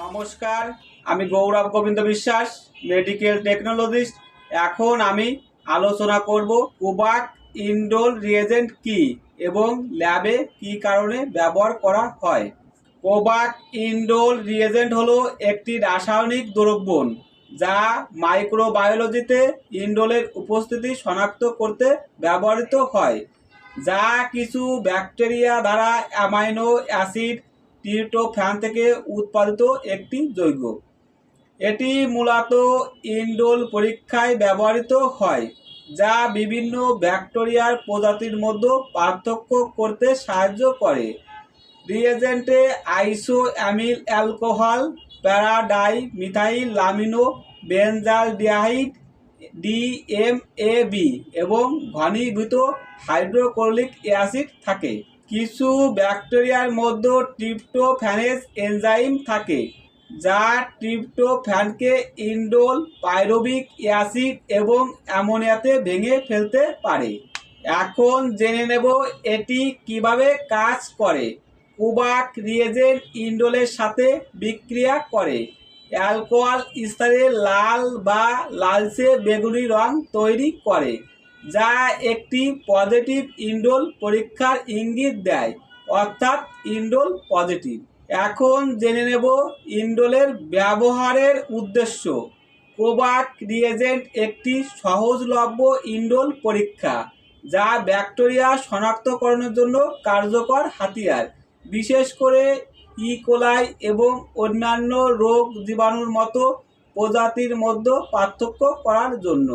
নমস্কার, আমি গৌরব গোবিন্দ বিশ্বাস মেডিকেল টেকনোলজিস্ট এখন আমি আলোচনা করব কোবাক ইনডোল রিয়েজেন্ট কি এবং ল্যাবে কি কারণে ব্যবহার করা হয়? কোবাক ইনডোল রিয়েজেন্ট হলো একটি রাসায়নিক দ্রব্যণ যা মাইক্রোবায়োলজিতে ইনডোলের উপস্থিতি শনাক্ত করতে ব্যবহৃত হয়, যা কিছু ব্যাকটেরিয়া দ্বারা অ্যামাইনো অ্যাসিড টিউটোফ্যান থেকে উৎপাদিত একটি যৌগ এটি মূলত ইনডোল পরীক্ষায় ব্যবহৃত হয়, যা বিভিন্ন ব্যাকটেরিয়ার প্রজাতির মধ্যে পার্থক্য করতে সাহায্য করে। রিয়েজেন্টে আইসো অ্যামিল অ্যালকোহল প্যারাডাই মিথাইল লামিনো বেনজাল ডিহাইড ডিএমএবি এবং ঘনীভূত হাইড্রোক্লোরিক অ্যাসিড থাকে। কিছু ব্যাকটেরিয়ার মধ্যে ট্রিপ্টোফ্যানেস এনজাইম থাকে, যা ট্রিপ্টোফ্যানকে ইন্ডোল পাইরোবিক অ্যাসিড এবং অ্যামোনিয়াতে ভেঙে ফেলতে পারে। এখন জেনে নেব এটি কীভাবে কাজ করে। কুবাক রিয়েজেন্ট ইন্ডোলের সাথে বিক্রিয়া করে। অ্যালকোহল স্তরে লাল বা লালচে বেগুনি রং তৈরি করে। যা একটি পজিটিভ ইন্ডোল পরীক্ষার ইঙ্গিত দেয়, অর্থাৎ ইন্ডোল পজিটিভ এখন জেনে নেব ইন্ডোলের ব্যবহারের উদ্দেশ্য। কোবাক রিয়েজেন্ট একটি সহজলভ্য ইন্ডোল পরীক্ষা, যা ব্যাকটেরিয়া শনাক্তকরণের জন্য কার্যকর হাতিয়ার। বিশেষ করে ইকোলাই এবং অন্যান্য রোগ জীবাণুর মতো প্রজাতির মধ্যে পার্থক্য করার জন্য।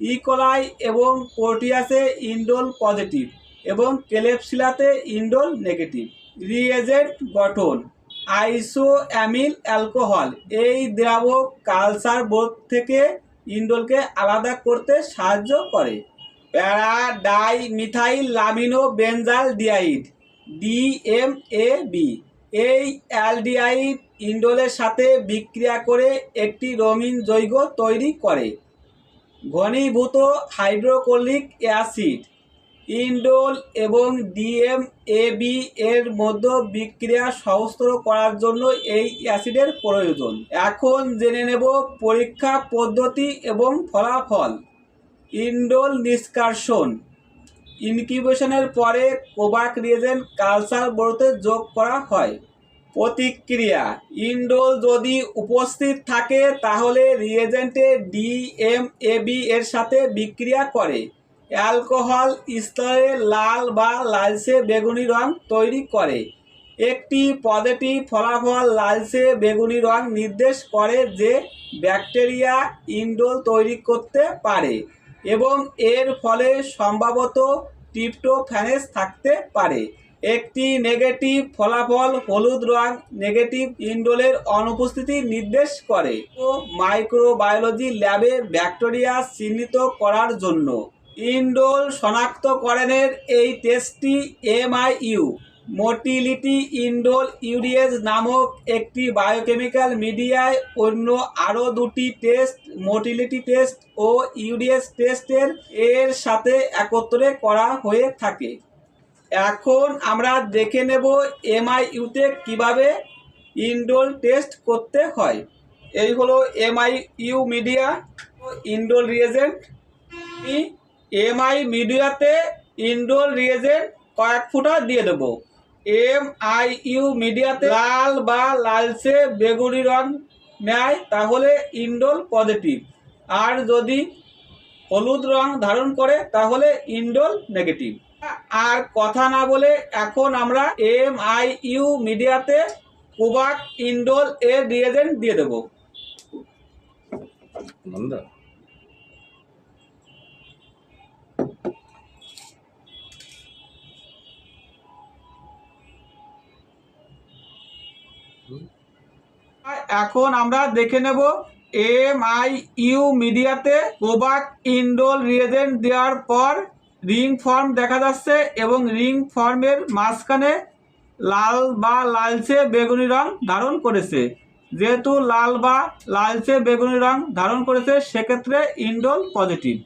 ই কোলাই এবং পোর্টিয়াসে ইন্ডোল পজিটিভ এবং কেলেপসিলাতে ইন্ডোল নেগেটিভ। রিয়েজেন্ট গঠন আইসো অ্যামিল অ্যালকোহল, এই দ্রাবক কালচার বোর্ড থেকে ইন্ডোলকে আলাদা করতে সাহায্য করে। প্যারা ডাই মিথাইল লামিনো বেনজাল ডিআইড ডিএমএবি, এই অ্যালডিহাইড ইন্ডোলের সাথে বিক্রিয়া করে একটি রঙিন যৌগ তৈরি করে। ঘনীভূত হাইড্রোক্লোরিক অ্যাসিড, ইন্ডোল এবং ডিএমএবি এর মধ্যে বিক্রিয়া সহস্র করার জন্য এই অ্যাসিডের প্রয়োজন। এখন জেনে নেব পরীক্ষা পদ্ধতি এবং ফলাফল। ইন্ডোল নিষ্কাশন। ইনকিউবেশনের পরে কোবাক রিয়েজেন্ট কালচার বোর্ডে যোগ করা হয়। প্রতিক্রিয়া। ইন্ডোল যদি উপস্থিত থাকে, তাহলে রিয়েজেন্টে ডিএমএবি এর সাথে বিক্রিয়া করে। অ্যালকোহল স্তরে লাল বা লালচে বেগুনি রং তৈরি করে। একটি পজিটিভ ফলাফল লালচে বেগুনি রং নির্দেশ করে যে ব্যাকটেরিয়া ইন্ডোল তৈরি করতে পারে এবং এর ফলে সম্ভবত ট্রিপ্টোফ্যানেস থাকতে পারে। একটি নেগেটিভ ফলাফল হলুদ রং নেগেটিভ ইন্ডোলের অনুপস্থিতি নির্দেশ করে ও মাইক্রোবায়োলজি ল্যাবে ব্যাকটেরিয়া চিহ্নিত করার জন্য। ইন্ডোল শনাক্তকরণের এই টেস্টটি এমআইইউ মোটিলিটি ইন্ডোল ইউরিয়েজ নামক একটি বায়োকেমিক্যাল মিডিয়ায় অন্য আরও দুটি টেস্ট মোটিলিটি টেস্ট ও ইউরিয়েজ টেস্টের এর সাথে একত্রে করা হয়ে থাকে। এখন আমরা দেখে নেব এমআইইউতে কীভাবে ইন্ডোল টেস্ট করতে হয়। এই হলো MIU media indole reagent MI মিডিয়াতে ইন্ডোল রিয়েজেন্ট কয়েক ফুটা দিয়ে দেবো। এম আই ইউ মিডিয়াতে লাল বা লালচে বেগুনি রং নেয়, তাহলে ইন্ডোল পজিটিভ। আর যদি হলুদ রং ধারণ করে, তাহলে ইন্ডোল নেগেটিভ। আর কথা না বলে এখন আমরা এম আই ইউ মিডিয়াতে কোবাক ইন্ডোল এর রিয়েজেন্ট দিয়ে দেবো। নন্দা। এখন আমরা দেখে নেব এম আই ইউ মিডিয়াতে কোবাক ইন্ডোল রিয়েজেন্ট দেওয়ার পর রিং ফর্ম দেখা যাচ্ছে এবং রিং ফর্মের মাঝখানে লাল বা লালচে বেগুনি রং ধারণ করেছে। যেহেতু লাল বা লালচে বেগুনি রং ধারণ করেছে, সেক্ষেত্রে ইন্ডোল পজিটিভ।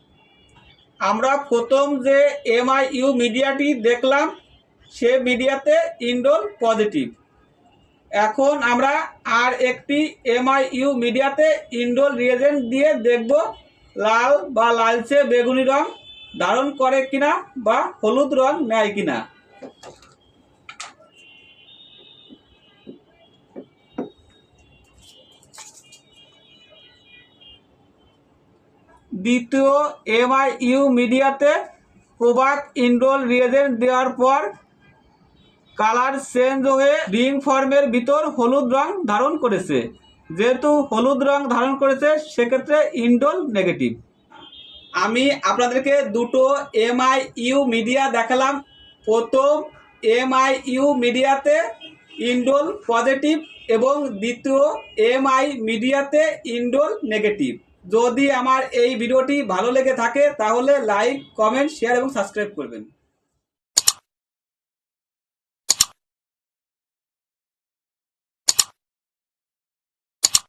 আমরা প্রথম যে এমআই ইউ মিডিয়াটি দেখলাম, সে মিডিয়াতে ইন্ডোল পজিটিভ। এখন আমরা আর একটি এমআইইউ মিডিয়াতে ইন্ডোল রিয়েজেন্ট দিয়ে দেখব, লাল বা লালচে বেগুনি রং ধারণ করে কিনা বা হলুদ রং নেয় কিনা? দ্বিতীয় এমআইইউ মিডিয়াতে প্রোবাক ইন্ডোল রিয়েজেন্ট দেওয়ার পর কালার চেঞ্জ হয়ে রিং ফর্মের ভিতর হলুদ রং ধারণ করেছে। যেহেতু হলুদ রং ধারণ করেছে, সেক্ষেত্রে ইন্ডোল নেগেটিভ। আমি আপনাদেরকে দুটো এমআই ইউ মিডিয়া দেখালাম। প্রথম এমআই ইউ মিডিয়াতে ইন্ডোল পজিটিভ এবং দ্বিতীয় এমআই মিডিয়াতে ইন্ডোল নেগেটিভ যদি আমার এই ভিডিওটি ভালো লেগে থাকে, তাহলে লাইক কমেন্ট শেয়ার এবং সাবস্ক্রাইব করবেন।